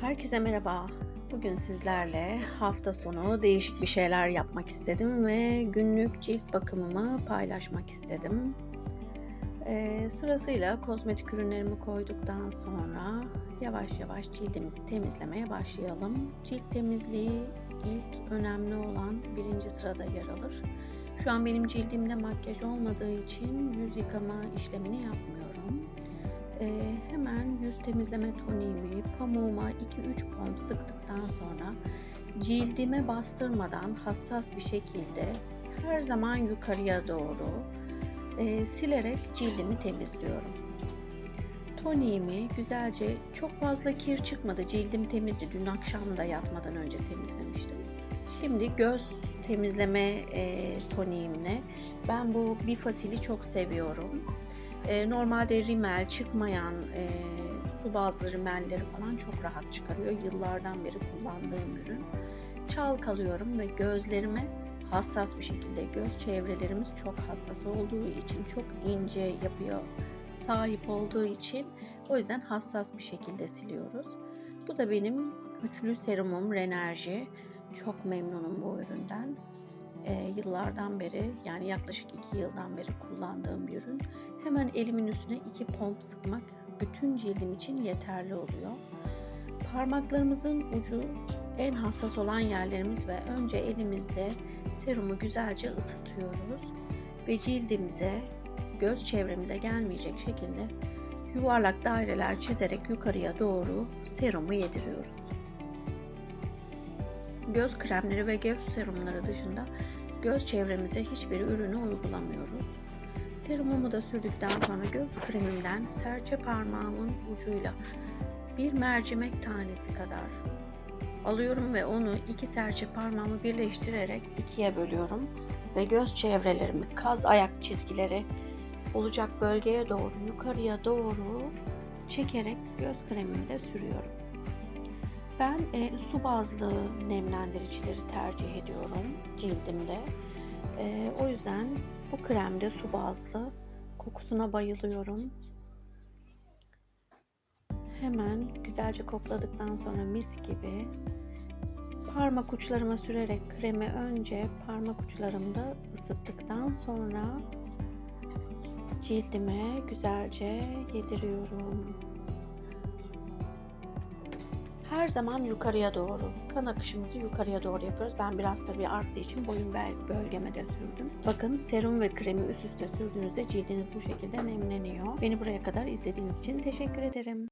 Herkese merhaba. Bugün sizlerle hafta sonu değişik bir şeyler yapmak istedim ve günlük cilt bakımımı paylaşmak istedim. Ee, sırasıyla kozmetik ürünlerimi koyduktan sonra yavaş yavaş cildimizi temizlemeye başlayalım. Cilt temizliği ilk önemli olan birinci sırada yer alır. Şu an benim cildimde makyaj olmadığı için yüz yıkama işlemini yapmıyorum. Ee, hemen yüz temizleme toniğimi pamuğuma 2-3 pomp sıktıktan sonra cildime bastırmadan hassas bir şekilde her zaman yukarıya doğru e, silerek cildimi temizliyorum. Toniğimi güzelce çok fazla kir çıkmadı. Cildim temizdi. Dün akşam da yatmadan önce temizlemiştim. Şimdi göz temizleme e, toniğimle ben bu bifasili çok seviyorum. E, normalde rimel çıkmayan e, su bazlı rimelleri falan çok rahat çıkarıyor. Yıllardan beri kullandığım ürün. Çalkalıyorum ve gözlerime hassas bir şekilde göz çevrelerimiz çok hassas olduğu için çok ince yapıya sahip olduğu için o yüzden hassas bir şekilde siliyoruz. Bu da benim üçlü serumum Renerji. Çok memnunum bu üründen. Ee, yıllardan beri yani yaklaşık iki yıldan beri kullandığım bir ürün. Hemen elimin üstüne iki pomp sıkmak bütün cildim için yeterli oluyor. Parmaklarımızın ucu en hassas olan yerlerimiz ve önce elimizde serumu güzelce ısıtıyoruz ve cildimize, göz çevremize gelmeyecek şekilde yuvarlak daireler çizerek yukarıya doğru serumu yediriyoruz. Göz kremleri ve göz serumları dışında göz çevremize hiçbir ürünü uygulamıyoruz. Serumumu da sürdükten sonra göz kremimden serçe parmağımın ucuyla bir mercimek tanesi kadar alıyorum ve onu iki serçe parmağımı birleştirerek ikiye bölüyorum ve göz çevrelerimi kaz ayak çizgileri olacak bölgeye doğru yukarıya doğru çekerek göz kremimi de sürüyorum. Ben e, su bazlı nemlendiricileri tercih ediyorum cildimde. E, o yüzden bu kremde su bazlı kokusuna bayılıyorum. Hemen güzelce kokladıktan sonra mis gibi parmak uçlarıma sürerek kremi önce parmak uçlarımda ısıttıktan sonra cildime güzelce yediriyorum. Her zaman yukarıya doğru. Kan akışımızı yukarıya doğru yapıyoruz. Ben biraz tabii arttığı için boyun bölgeme de sürdüm. Bakın serum ve kremi üst üste sürdüğünüzde cildiniz bu şekilde nemleniyor. Beni buraya kadar izlediğiniz için teşekkür ederim.